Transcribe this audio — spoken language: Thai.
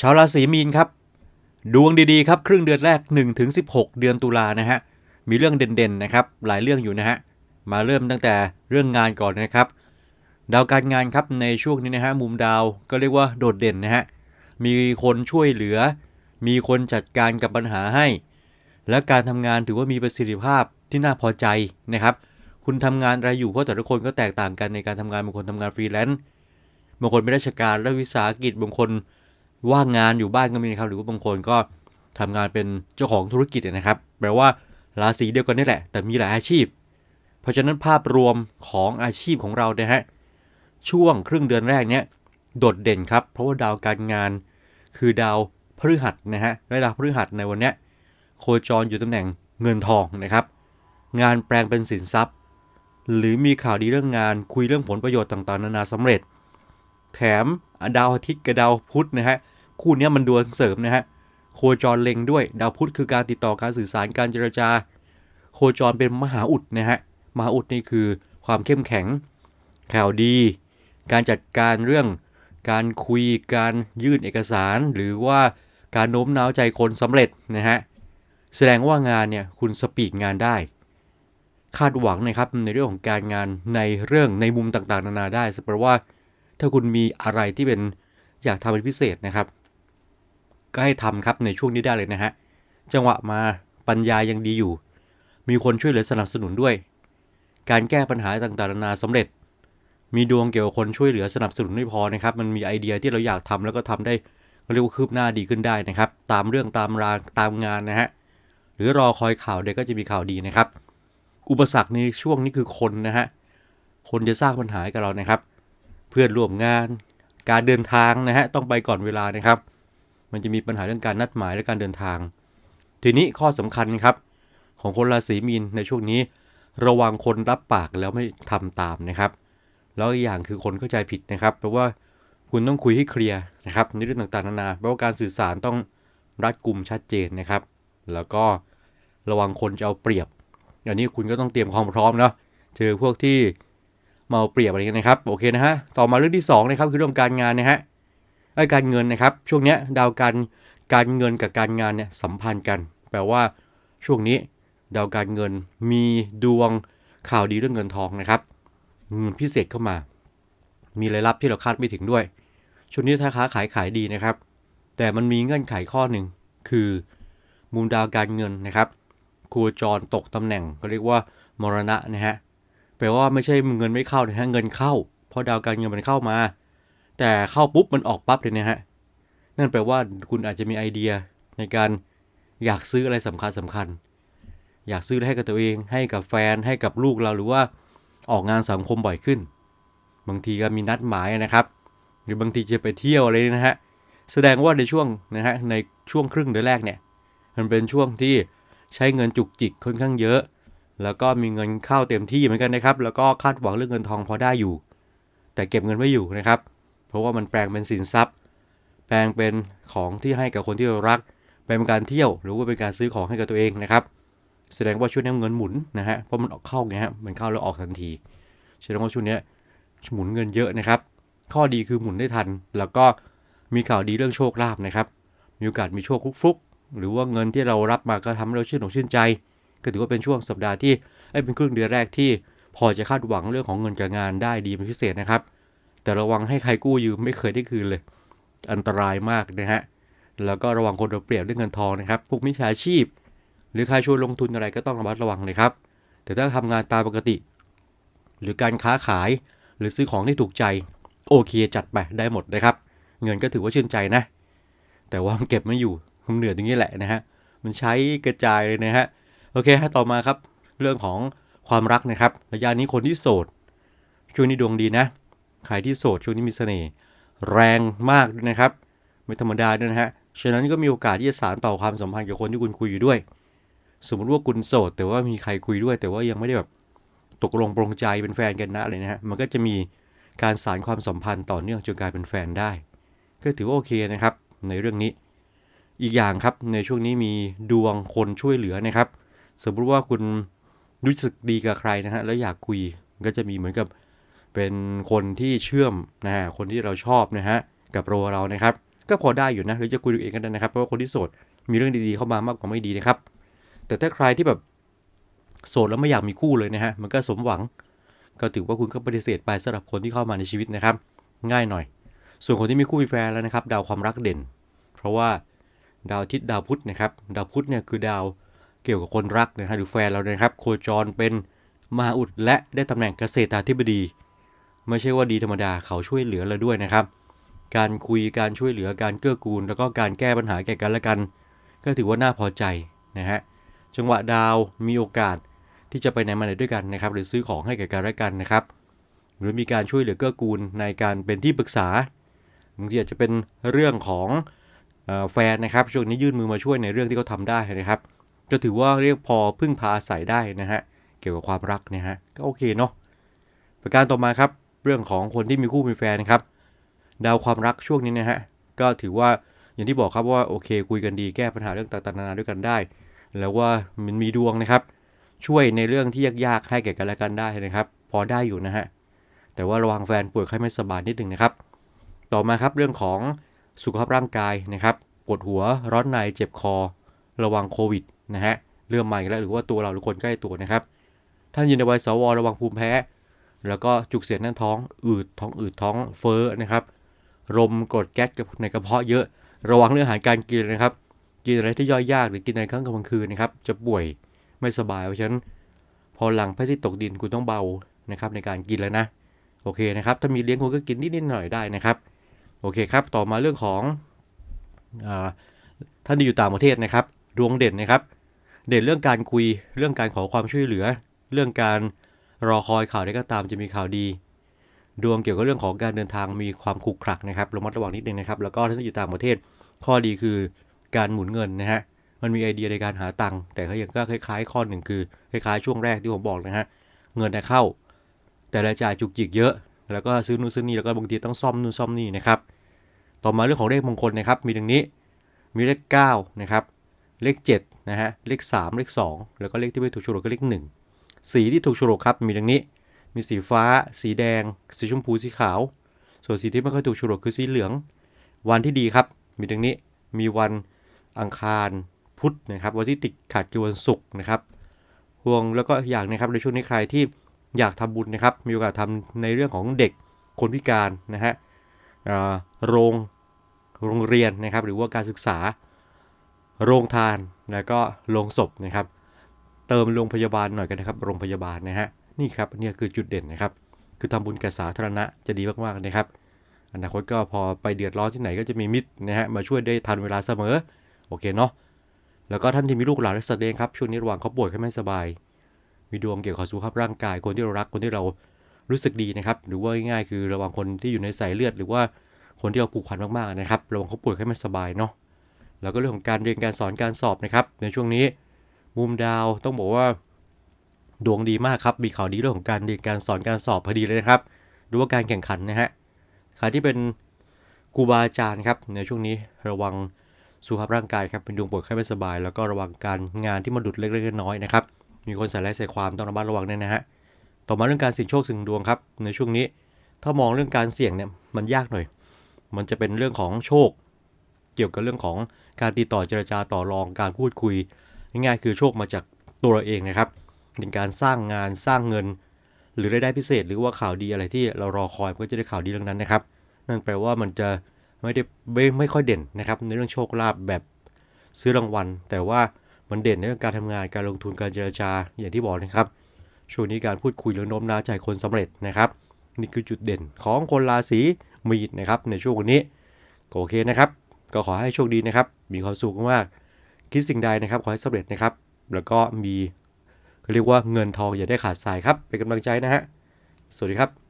ชาวราศีมีนครับ ดวงดีๆครับครึ่งเดือนแรก1ถึง16 เดือนตุลานะฮะมีเรื่องเด่นๆนะครับหลายเรื่องอยู่นะฮะมาเริ่มตั้งแต่เรื่องงานก่อนนะครับ ดาวการงานครับในช่วงนี้นะฮะมุมดาวก็เรียกว่าโดดเด่นนะฮะมีคนช่วยเหลือ มีคนจัดการกับปัญหาให้ และการทำงานถือว่ามีประสิทธิภาพที่น่าพอใจนะครับ คุณทำงานอะไรอยู่เพราะแต่ละคนก็แตกต่างกันในการทำงานบางคนทำงานฟรีแลนซ์บางคนเป็นราชการและวิสาหกิจบางคน ว่างงานอยู่บ้านก็มีนะครับหรือว่าบางคนก็ทำงานเป็นเจ้าของธุรกิจนะครับ แปลว่าราศีเดียวกันนี่แหละ แต่มีหลายอาชีพ เพราะฉะนั้นภาพรวมของอาชีพของเราเนี่ยฮะช่วงครึ่งเดือนแรกเนี้ยโดดเด่นครับ เพราะว่าดาวการงาน คือดาวพฤหัสนะฮะและดาวพฤหัสในวันเนี้ยโคจรอยู่ตำแหน่งเงินทองนะครับ งานแปลงเป็นสินทรัพย์ หรือมีข่าวดีเรื่องงานคุยเรื่องผลประโยชน์ต่างๆ นานาสำเร็จ แถมดาวอาทิตย์กับดาวพุธนะฮะคู่นี้มันดวงเสริมนะฮะโคจรเล็งด้วยดาวพุธคือการติดต่อการสื่อสารการเจรจา โคจรเป็นมหาอุดนะฮะมหาอุดนี่คือความเข้มแข็ง ข่าวดี การจัดการเรื่อง การคุยการยื่นเอกสาร หรือว่าการโน้มน้าวใจคนสำเร็จนะฮะแสดงว่างานเนี่ยคุณสปีดงานได้ คาดหวังนะครับในเรื่องของการงานในเรื่องในมุมต่างๆ นานาได้แปลว่า ถ้าคุณมีอะไรที่เป็นอยากทำเป็นพิเศษนะครับ ก็ให้ทำครับในช่วงนี้ได้เลยนะฮะ จังหวะมาปัญญายังดีอยู่ มีคนช่วยเหลือสนับสนุนด้วย การแก้ปัญหาต่างๆนานาสำเร็จ มีดวงเกี่ยวกับคนช่วยเหลือสนับสนุนไม่พอนะครับ มันมีไอเดียที่เราอยากทำแล้วก็ทำได้เรียกว่าคืบหน้าดีขึ้นได้นะครับ ตามเรื่องตามรางตามงานนะฮะ หรือรอคอยข่าวเด็กก็จะมีข่าวดีนะครับ อุปสรรคในช่วงนี้คือคนนะฮะ คนจะสร้างปัญหาให้กับเรานะครับ เพื่อนร่วมงาน การเดินทางนะฮะต้องไปก่อนเวลานะครับ มันจะมีปัญหาเรื่องการนัดหมายและการเดินทาง ทีนี้ข้อสำคัญครับ ของคนราศีมีนในช่วงนี้ ระวังคนรับปากแล้วไม่ทำตามนะครับ แล้วอีกอย่างคือคนเข้าใจผิดนะครับ เพราะว่าคุณต้องคุยให้เคลียร์นะครับในเรื่องต่างๆนานาเพราะว่าการสื่อสารต้องรัดกุมชัดเจนนะครับ แล้วก็ระวังคนจะเอาเปรียบ อันนี้คุณก็ต้องเตรียมความพร้อมเนาะเจอพวกที่ มาเอาเปรียบอะไรกันนะครับโอเคนะฮะต่อมาเรื่องที่สองนะครับคือเรื่องการงานนะฮะไอ้การเงินนะครับช่วงนี้ดาวการการเงินกับการงานเนี่ยสัมพันธ์กัน แปลว่าช่วงนี้ดาวการเงินมีดวงข่าวดีเรื่องเงินทองนะครับเงินพิเศษเข้ามา มีรายรับที่เราคาดไม่ถึงด้วย ช่วงนี้ถ้าค้าขายขายดีนะครับ แต่มันมีเงื่อนไขข้อหนึ่งคือมุมดาวการเงินนะครับโคจรตกตำแหน่งก็เรียกว่ามรณะนะฮะ แปลว่าไม่ใช่เงินไม่เข้านะฮะเงินเข้า เพราะดาวการเงินมันเข้ามา แต่เข้าปุ๊บมันออกปั๊บเลยนะฮะนั่นแปลว่าคุณอาจจะมีไอเดียในการอยากซื้ออะไรสำคัญสำคัญ อยากซื้อให้กับตัวเอง ให้กับแฟนให้กับลูกเราหรือว่าออกงานสังคมบ่อยขึ้น บางทีก็มีนัดหมายนะครับ หรือบางทีจะไปเที่ยวอะไรนะฮะแสดงว่าในช่วงนะฮะในช่วงครึ่งเดือนแรกเนี่ย มันเป็นช่วงที่ใช้เงินจุกจิกค่อนข้างเยอะ แล้วก็มีเงินเข้าเต็มที่เหมือนกันนะครับ แล้วก็คาดหวังเรื่องเงินทองพอได้อยู่ แต่เก็บเงินไม่อยู่นะครับ เพราะว่ามันแปลงเป็นสินทรัพย์ แปลงเป็นของที่ให้กับคนที่เรารักเป็นการเที่ยวหรือว่าเป็นการซื้อของให้กับตัวเองนะครับ แสดงว่าช่วงนี้เงินหมุนนะฮะเพราะมันออกเข้าไงฮะมันเข้าแล้วออกทันทีแสดงว่าช่วงนี้หมุนเงินเยอะนะครับ ข้อดีคือหมุนได้ทัน แล้วก็มีข่าวดีเรื่องโชคลาภนะครับ มีโอกาสมีโชคฟุกๆหรือว่าเงินที่เรารับมาก็ทำให้เราชื่นอกชื่นใจ ก็ถือว่าเป็นช่วงสัปดาห์ที่เป็นครึ่งเดือนแรกที่พอจะคาดหวังเรื่องของเงินกับงานได้ดีเป็นพิเศษนะครับ แต่ระวังให้ใครกู้ยืมไม่เคยได้คืนเลย อันตรายมากนะฮะแล้วก็ระวังคนเอาเปรียบเรื่องเงินทองนะครับพวกมิจฉาชีพ หรือใครชวนลงทุนอะไรก็ต้องระมัดระวังเลยครับ แต่ถ้าทำงานตามปกติ หรือการค้าขายหรือซื้อของที่ถูกใจ โอเคจัดไปได้หมดนะครับ เงินก็ถือว่าชื่นใจนะ แต่ว่ามันเก็บไม่อยู่มันเหนื่อยตรงนี้แหละนะฮะมันใช้กระจายเลยนะฮะ โอเคฮะต่อมาครับ เรื่องของความรักนะครับระยะนี้คนที่โสดช่วงนี้ดวงดีนะใครที่โสดช่วงนี้มีเสน่ห์แรงมากด้วยนะครับ ไม่ธรรมดาด้วยนะฮะฉะนั้นก็มีโอกาสที่จะสานต่อความสัมพันธ์กับคนที่คุณคุยอยู่ด้วย สมมติว่าคุณโสด แต่ว่ามีใครคุยด้วย แต่ว่ายังไม่ได้แบบตกลงปรงใจเป็นแฟนกันนะเลยนะฮะมันก็จะมีการสานความสัมพันธ์ต่อเนื่องจนกลายเป็นแฟนได้ ก็ถือว่าโอเคนะครับในเรื่องนี้ อีกอย่างครับในช่วงนี้มีดวงคนช่วยเหลือนะครับ สมมติว่าคุณรู้สึกดีกับใครนะฮะแล้วอยากคุยก็จะมีเหมือนกับเป็นคนที่เชื่อมนะฮะคนที่เราชอบนะฮะกับเราเรานะครับ ก็พอได้อยู่นะหรือจะคุยเองก็ได้นะครับเพราะว่าคนที่โสดมีเรื่องดีๆเข้ามามากกว่าไม่ดีนะครับ แต่ถ้าใครที่แบบโสดแล้วไม่อยากมีคู่เลยนะฮะมันก็สมหวัง ก็ถือว่าคุณก็ปฏิเสธไปสำหรับคนที่เข้ามาในชีวิตนะครับ ง่ายหน่อย ส่วนคนที่มีคู่มีแฟนแล้วนะครับ ดาวความรักเด่น เพราะว่าดาวอาทิตย์ดาวพุธนะครับ ดาวพุธเนี่ยคือดาว เกี่ยวกับคนรักนะฮะหรือแฟนเรานะครับ โคจรเป็นมหาอุดและได้ตำแหน่งเกษตราธิบดี ไม่ใช่ว่าดีธรรมดาเขาช่วยเหลือเราด้วยนะครับ การคุยการช่วยเหลือการเกื้อกูล แล้วก็การแก้ปัญหาแก่กันและกัน ก็ถือว่าน่าพอใจนะฮะจังหวะดาวมีโอกาสที่จะไปไหนมาไหนด้วยกันนะครับ หรือซื้อของให้แก่กันและกันนะครับ หรือมีการช่วยเหลือเกื้อกูลในการเป็นที่ปรึกษาบางทีอาจจะเป็นเรื่องของแฟนนะครับช่วงนี้ยื่นมือมาช่วยในเรื่องที่เขาทำได้นะครับ ก็ถือว่าเรียกพอพึ่งพาอาศัยได้นะฮะ เกี่ยวกับความรักนะฮะ ก็โอเคเนาะ ประการต่อมาครับ เรื่องของคนที่มีคู่มีแฟนนะครับ ดาวความรักช่วงนี้นะฮะ ก็ถือว่าอย่างที่บอกครับว่าโอเคคุยกันดีแก้ปัญหาเรื่องต่างๆนานาด้วยกันได้ แล้วว่ามันมีดวงนะครับ ช่วยในเรื่องที่ยากๆให้แก่กันและกันได้นะครับ พอได้อยู่นะฮะ แต่ว่าระวังแฟนป่วยไข้ไม่สบายนิดหนึ่งนะครับ ต่อมาครับเรื่องของสุขภาพร่างกายนะครับ ปวดหัว ร้อนใน เจ็บคอ ระวังโควิด นะฮะเรื่องใหม่แล้วหรือว่าตัวเราหรือคนใกล้ตัวนะครับ ท่านยินในวัยสวระวังภูมิแพ้ แล้วก็จุกเสียดแน่นท้องอืดท้องอืดท้องเฟ้อนะครับลมกรดแก๊สในกระเพาะเยอะ ระวังเรื่องอาหารการกินนะครับ กินอะไรที่ย่อยยากหรือกินอะไรข้างกลางคืนนะครับ จะป่วยไม่สบายเพราะฉะนั้นพอหลังพระอาทิตย์ตกดินคุณต้องเบานะครับในการกินแล้วนะโอเคนะครับ ถ้ามีเลี้ยงคุณก็กินนิดๆหน่อยได้นะครับ โอเคครับ ต่อมาเรื่องของอท่านที่อยู่ต่างประเทศนะครับ ดวงเด่นนะครับ เด่นเรื่องการคุย เรื่องการขอความช่วยเหลือ เรื่องการรอคอยข่าวใดก็ตามจะมีข่าวดี ดวงเกี่ยวกับเรื่องของการเดินทางมีความขรุขระนะครับระมัดระวังนิดนึงนะครับ แล้วก็ท่าอยู่ต่างประเทศข้อดีคือการหมุนเงินนะฮะมันมีไอเดียในการหาตังค์แต่ก็ยังก็คล้ายๆ ข้อหนึ่งคือคล้ายๆช่วงแรกที่ผมบอกนะฮะเงินน่ะเข้า แต่รายจ่ายจุกจิกเยอะ แล้วก็ซื้อนู่นซื้อนี่แล้วก็บางทีต้องซ่อมนู่นซ่อมนี่นะครับต่อมาเรื่องของเลขมงคลนะครับมีดังนี้มีเลข9นะครับ เลข7นะฮะเลข 3 เลข 2 แล้วก็เลขที่ไม่ถูกฉลกก็เลข 1 สีที่ถูกฉลกครับมีดังนี้ มีสีฟ้า สีแดง สีชมพูสีขาว ส่วนสีที่ไม่ค่อยถูกฉลกคือสีเหลือง วันที่ดีครับ มีดังนี้มีวันอังคารพุธนะครับวันที่ติดขัดคือวันศุกร์นะครับห่วงแล้วก็อย่างนะครับในช่วงนี้ใครที่อยากทำบุญนะครับ มีโอกาสทำในเรื่องของเด็กคนพิการนะฮะโรงโรงเรียนนะครับ หรือว่าการศึกษา โรงทานแล้วก็โรงศพนะครับ เติมโรงพยาบาลหน่อยกันนะครับ โรงพยาบาลนะฮะนี่ครับเนี่ยคือจุดเด่นนะครับ คือทำบุญแก่สาธารณะจะดีมากๆนะครับ อนาคตก็พอไปเดือดร้อนที่ไหนก็จะมีมิตรนะฮะมาช่วยได้ทันเวลาเสมอโอเคเนาะแล้วก็ท่านที่มีลูกหลานและสัตว์เลี้ยงครับช่วงนี้ระวังเขาป่วยเขาไม่สบาย มีดวงเกี่ยวกับสุขภาพร่างกายคนที่เรารักคนที่เรารู้สึกดีนะครับ หรือว่าง่ายๆคือระวังคนที่อยู่ในสายเลือด หรือว่าคนที่เราผูกพันมากๆนะครับระวังเขาป่วยเขาไม่สบายเนาะ แล้วก็เรื่องของการเรียนการสอนการสอบนะครับ ในช่วงนี้มุมดาวต้องบอกว่า ดวงดีมากครับ มีข่าวดีเรื่องของการเรียนการสอนการสอบพอดีเลยนะครับหรือว่าการแข่งขันนะฮะใครที่เป็นครูบาอาจารย์ครับในช่วงนี้ระวังสุขภาพร่างกายครับเป็นดวงป่วยไข้ไม่สบาย แล้วก็ระวังการงานที่มาดุดเล็กๆน้อยๆนะครับมีคนใส่ร้ายใส่ความต้องระมัดระวังด้วยนะฮะต่อมาเรื่องการเสี่ยงโชคเสี่ยงดวงครับในช่วงนี้ ถ้ามองเรื่องการเสี่ยงเนี่ยมันยากหน่อย มันจะเป็นเรื่องของโชค เกี่ยวกับเรื่องของการติดต่อเจรจาต่อรองการพูดคุย ง่ายๆ คือโชคมาจากตัวเราเองนะครับเป็นการสร้างงานสร้างเงิน หรือรายได้พิเศษ หรือว่าข่าวดีอะไรที่เรารอคอยมันก็จะได้ข่าวดีเรื่องนั้นนะครับ นั่นแปลว่ามันจะไม่ได้ไม่ไม่ค่อยเด่นนะครับในเรื่องโชคลาภแบบซื้อรางวัล แต่ว่ามันเด่นในเรื่องการทำงานการลงทุนการเจรจาอย่างที่บอกนะครับช่วงนี้การพูดคุยหรือโน้มน้าวใจคนสำเร็จนะครับนี่คือจุดเด่นของคนราศีมีนนะครับในช่วงวันนี้ก็โอเคนะครับ ก็ขอให้โชคดีนะครับ มีความสุขมากคิดสิ่งใดนะครับ ขอให้สำเร็จนะครับ แล้วก็มีเขาเรียกว่าเงินทองอย่าได้ขาดสายครับ เป็นกำลังใจนะฮะ สวัสดีครับ